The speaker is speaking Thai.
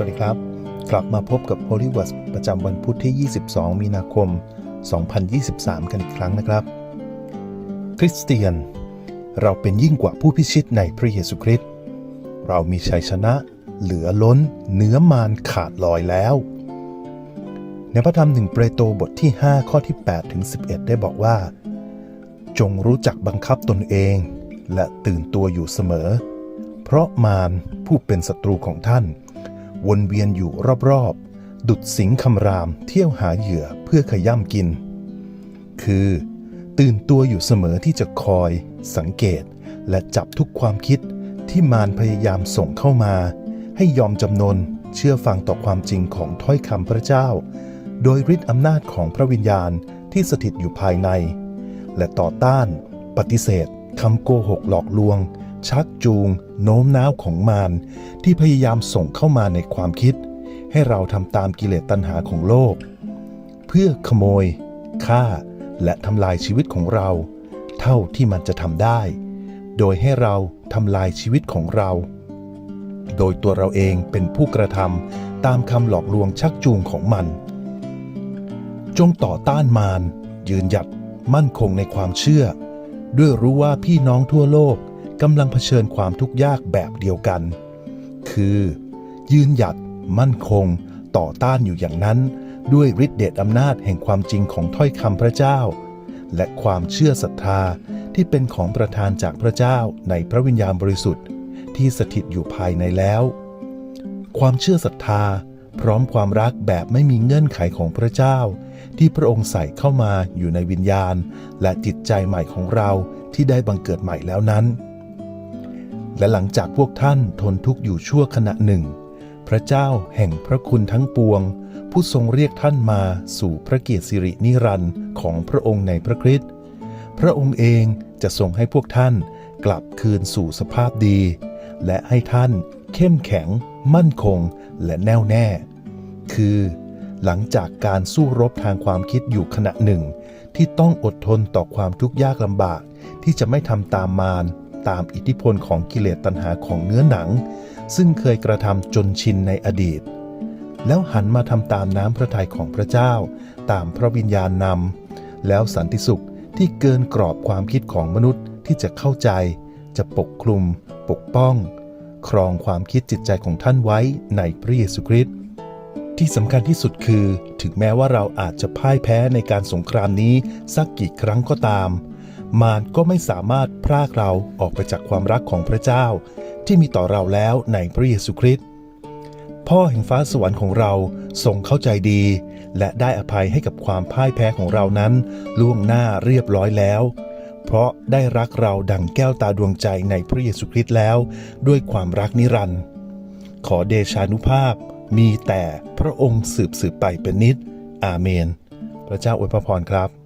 สวัสดีครับ กลับมาพบกับ Holy w o r d ประจำวันพุธที่ 22 มีนาคม 2023 กันอีกครั้งนะครับ คริสเตียน เราเป็นยิ่งกว่าผู้พิชิตในพระเยซูคริสต์เรามีชัยชนะเหลือล้นเนื้อมารขาดลอยแล้ว ในพระธรรมหนึ่งเปโตรบทที่ 5 ข้อที่ 8 ถึง 11 ได้บอกว่า จงรู้จักบังคับตนเอง และตื่นตัวอยู่เสมอ เพราะมารผู้เป็นศัตรูของท่าน วนเวียนอยู่รอบๆ ดุดสิงคำรามเที่ยวหาเหยื่อเพื่อขย่ำกิน คือ ตื่นตัวอยู่เสมอที่จะคอย สังเกตและจับทุกความคิดที่มารพยายามส่งเข้ามา ให้ยอมจำนนเชื่อฟังต่อความจริงของถ้อยคำพระเจ้า โดยฤทธิ์อำนาจของพระวิญญาณที่สถิตอยู่ภายใน และต่อต้าน ปฏิเสธคำโกหกหลอกลวง ชักจูง โน้มน้าวของมารที่พยายามส่งเข้ามาในความคิด ให้เราทำตามกิเลสตัณหาของโลก เพื่อขโมยฆ่า และทำลายชีวิตของเรา เท่าที่มันจะทำได้ โดยให้เราทำลายชีวิตของเรา โดยตัวเราเองเป็นผู้กระทำตามคำหลอกลวงชักจูงของมัน จงต่อต้านมารยืนหยัดมั่นคงในความเชื่อ ด้วยรู้ว่าพี่น้องทั่วโลก กำลังเผชิญความทุกข์ยากแบบเดียวกัน คือ ยืนหยัด มั่นคง ต่อต้านอยู่อย่างนั้น ด้วยฤทธิเดชอำนาจแห่งความจริงของถ้อยคำพระเจ้า และความเชื่อศรัทธาที่เป็นของประทานจากพระเจ้าในพระวิญญาณบริสุทธิ์ ที่สถิตอยู่ภายในแล้ว ความเชื่อศรัทธาพร้อมความรักแบบไม่มีเงื่อนไขของพระเจ้า ที่พระองค์ใส่เข้ามาอยู่ในวิญญาณ และจิตใจใหม่ของเราที่ได้บังเกิดใหม่แล้วนั้น และหลังจากพวกท่านทนทุกข์อยู่ชั่วขณะหนึ่ง พระเจ้าแห่งพระคุณทั้งปวง ผู้ทรงเรียกท่านมาสู่พระเกียรติสิรินิรันดร์ของพระองค์ในพระคริสต์พระองค์เองจะทรงให้พวกท่านกลับคืนสู่สภาพดี และให้ท่านเข้มแข็ง มั่นคงและแน่วแน่ คือ หลังจากการสู้รบทางความคิดอยู่ขณะหนึ่ง ที่ต้องอดทนต่อความทุกข์ยากลำบากที่จะไม่ทำตามมาร ตามอิทธิพลของกิเลสตัณหาของเนื้อหนัง ซึ่งเคยกระทำจนชินในอดีต แล้วหันมาทำตามน้ำพระทัยของพระเจ้า ตามพระวิญญาณนำแล้วสันติสุขที่เกินกรอบความคิดของมนุษย์ที่จะเข้าใจ จะปกคลุม ปกป้อง ครองความคิดจิตใจของท่านไว้ในพระเยซูคริสต์ที่สำคัญที่สุดคือ ถึงแม้ว่าเราอาจจะพ่ายแพ้ในการสงครามนี้สักกี่ครั้งก็ตาม มารก็ไม่สามารถพรากเราออกไปจากความรักของพระเจ้า ที่มีต่อเราแล้วในพระเยซูคริสต์พ่อแห่งฟ้าสวรรค์ของเราทรงเข้าใจดี และได้อภัยให้กับความพ่ายแพ้ของเรานั้น ล่วงหน้าเรียบร้อยแล้ว เพราะได้รักเราดังแก้วตาดวงใจในพระเยซูคริสต์แล้ว ด้วยความรักนิรันดร์ขอเดชานุภาพมีแต่พระองค์สืบสืบไปเป็นนิจอาเมน พระเจ้าอวยพรครับ